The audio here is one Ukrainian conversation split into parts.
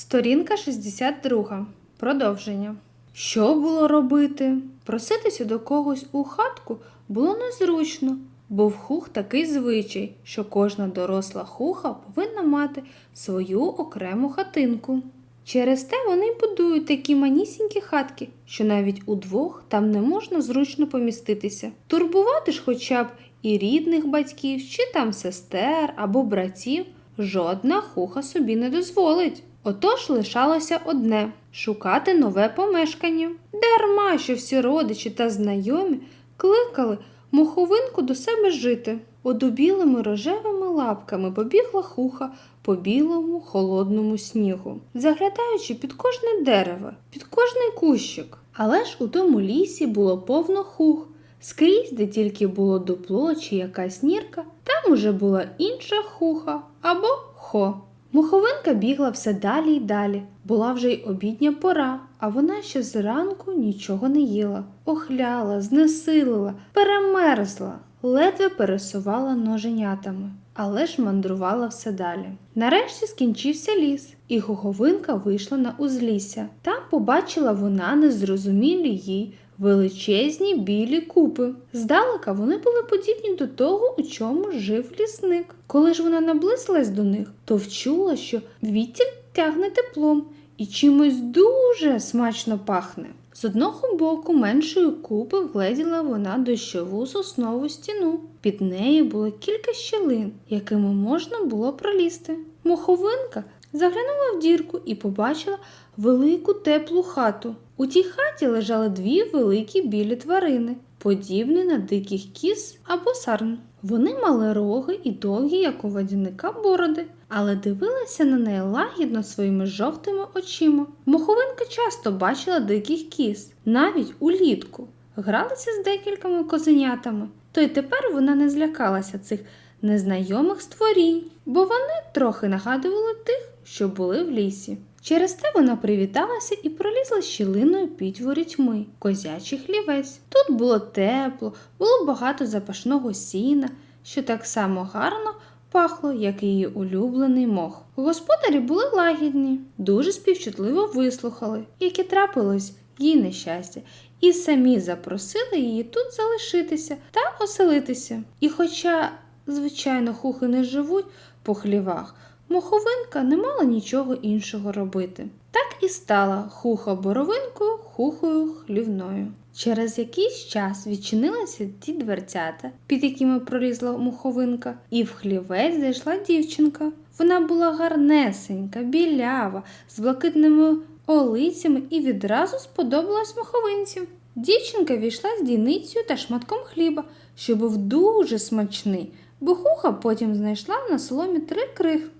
Сторінка 62. Продовження. Що було робити? Проситися до когось у хатку було незручно, бо в хух такий звичай, що кожна доросла хуха повинна мати свою окрему хатинку. Через те вони будують такі манісінькі хатки, що навіть удвох там не можна зручно поміститися. Турбувати ж хоча б і рідних батьків, чи там сестер або братів, жодна хуха собі не дозволить. Отож лишалося одне шукати нове помешкання. Дарма, що всі родичі та знайомі кликали муховинку до себе жити. Одубілими рожевими лапками побігла хуха по білому холодному снігу, заглядаючи під кожне дерево, під кожний кущик. Але ж у тому лісі було повно хух. Скрізь, де тільки було дупло чи якась нірка, там уже була інша хуха або хо. Муховинка бігла все далі й далі. Була вже й обідня пора, а вона ще зранку нічого не їла. Охляла, знесилила, перемерзла, ледве пересувала ноженятами, але ж мандрувала все далі. Нарешті скінчився ліс, і Гуговинка вийшла на узлісся. Там побачила вона незрозумілі їй величезні білі купи. Здалека вони були подібні до того, у чому жив лісник. Коли ж вона наблизилась до них, то вчула, що вітіль тягне теплом і чимось дуже смачно пахне. З одного боку меншої купи вгледіла вона дощову соснову стіну. Під нею було кілька щілин, якими можна було пролізти. Моховинка заглянула в дірку і побачила велику теплу хату. У тій хаті лежали дві великі білі тварини, подібні на диких кіз або сарн. Вони мали роги і довгі, як у водяника, бороди, але дивилися на неї лагідно своїми жовтими очима. Моховинка часто бачила диких кіз, навіть улітку, гралася з декількома козенятами. То й тепер вона не злякалася цих незнайомих створінь, бо вони трохи нагадували тих, що були в лісі. Через те вона привіталася і пролізла щілиною під ворітьми, козячий хлівець. Тут було тепло, було багато запашного сіна, що так само гарно пахло, як і її улюблений мох. Господарі були лагідні, дуже співчутливо вислухали, яке трапилось їй нещастя, і самі запросили її тут залишитися та оселитися. І хоча, звичайно, хухи не живуть по хлівах, Моховинка не мала нічого іншого робити. Так і стала хуха боровинкою, хухою хлівною. Через якийсь час відчинилися ті дверцята, під якими пролізла муховинка, і в хлівець зайшла дівчинка. Вона була гарнесенька, білява, з блакитними олицями і відразу сподобалась муховинці. Дівчинка війшла з дійницею та шматком хліба, що був дуже смачний, бо хуха потім знайшла на соломі три крихти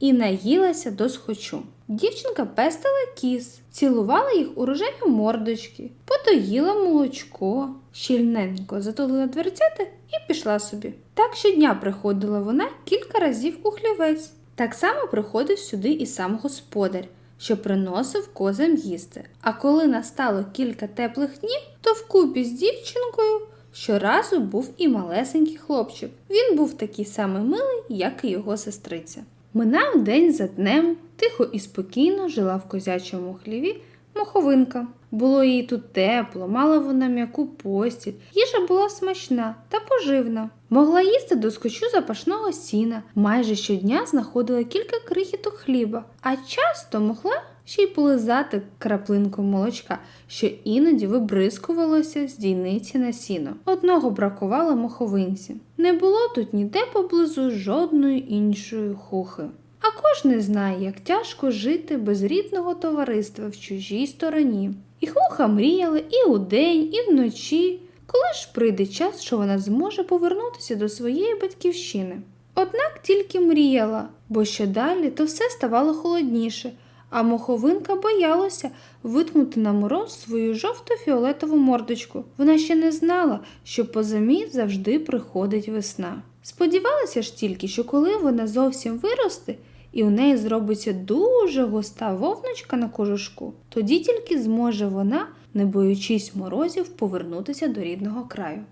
і наїлася до схочу. Дівчинка пестила кіз, цілувала їх у рожеві мордочки, подоїла молочко, щільненько затулила дверцята і пішла собі. Так щодня приходила вона кілька разів у хлівець. Так само приходив сюди і сам господар, що приносив козам їсти. А коли настало кілька теплих днів, то вкупі з дівчинкою щоразу був і малесенький хлопчик. Він був такий самий милий, як і його сестриця. Минав день за днем, тихо і спокійно жила в козячому хліві моховинка. Було їй тут тепло, мала вона м'яку постіль, їжа була смачна та поживна. Могла їсти до скочу запашного сіна, майже щодня знаходила кілька крихіток хліба, а часто могла ще й полизати краплинку молочка, що іноді вибризкувалося з дійниці на сіно. Одного бракувало моховинці. Не було тут ніде поблизу жодної іншої хухи. А кожен знає, як тяжко жити без рідного товариства в чужій стороні. І хуха мріяла і удень, і вночі, коли ж прийде час, що вона зможе повернутися до своєї батьківщини. Однак тільки мріяла, бо що далі, то все ставало холодніше, а моховинка боялася виткнути на мороз свою жовто-фіолетову мордочку. Вона ще не знала, що по зимі завжди приходить весна. Сподівалася ж тільки, що коли вона зовсім виросте, і у неї зробиться дуже густа вовночка на кожушку, тоді тільки зможе вона, не боючись морозів, повернутися до рідного краю.